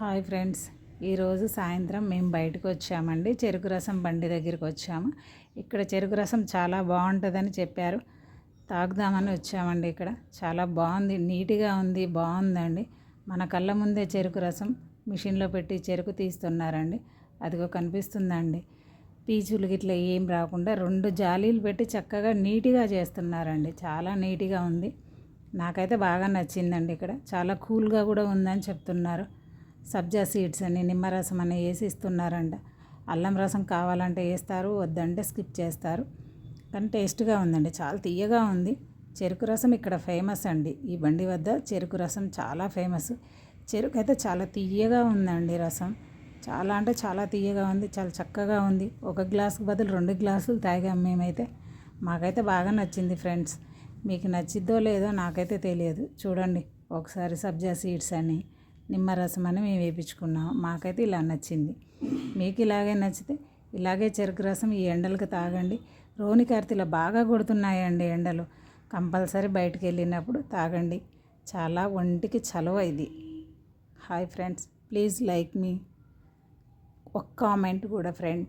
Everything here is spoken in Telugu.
Hi friends. ఈరోజు సాయంత్రం మేము బయటకు వచ్చామండి. చెరుకు రసం బండి దగ్గరికి వచ్చాము. ఇక్కడ చెరుకు రసం చాలా బాగుంటుందని చెప్పారు. తాగుదామని వచ్చామండి ఇక్కడ. చాలా బాగుంది నీట్గా ఉంది బాగుందండి. మన కళ్ళ ముందే చెరుకు రసం మిషన్లో పెట్టి చెరుకు తీస్తున్నారండి. అదిగో కనిపిస్తుందండి. పీచులు గిట్ల ఏం రాకుండా రెండు జాలీలు పెట్టి చక్కగా నీట్గా చేస్తున్నారండి. చాలా నీట్గా ఉంది. నాకైతే బాగా నచ్చిందండి ఇక్కడ. చాలా కూల్గా కూడా ఉందని చెప్తున్నారు. సబ్జా సీడ్స్ అని నిమ్మరసం అని వేసి ఇస్తున్నారంట అల్లం రసం కావాలంటే వేస్తారు వద్దంటే స్కిప్ చేస్తారు. కానీ టేస్ట్గా ఉందండి చాలా తీయగా ఉంది. చెరుకు రసం ఇక్కడ ఫేమస్ అండి. ఈ బండి వద్ద చెరుకు రసం చాలా ఫేమస్. చెరుకు అయితే చాలా తీయగా ఉందండి రసం. చాలా అంటే చాలా తీయగా ఉంది చాలా చక్కగా ఉంది. ఒక గ్లాసుకు బదులు రెండు గ్లాసులు తాగాం మేమైతే. మాకైతే బాగా నచ్చింది ఫ్రెండ్స్. మీకు నచ్చిద్దో లేదో నాకైతే తెలియదు. చూడండి ఒకసారి సబ్జా సీడ్స్ అని. నిమ్మరసం అని మేము వేయించుకున్నాం మాకైతే ఇలా నచ్చింది. మీకు ఇలాగే నచ్చితే ఇలాగే చెరుకు రసం ఈ ఎండలకు తాగండి. రోని కార్తీలో బాగా కొడుతున్నాయండి ఎండలు. కంపల్సరీ బయటికి వెళ్ళినప్పుడు తాగండి. చాలా ఒంటికి చలువ ఇది. హాయ్ ఫ్రెండ్స్ ప్లీజ్ లైక్ మీ. ఒక్క కామెంట్ కూడా ఫ్రెండ్.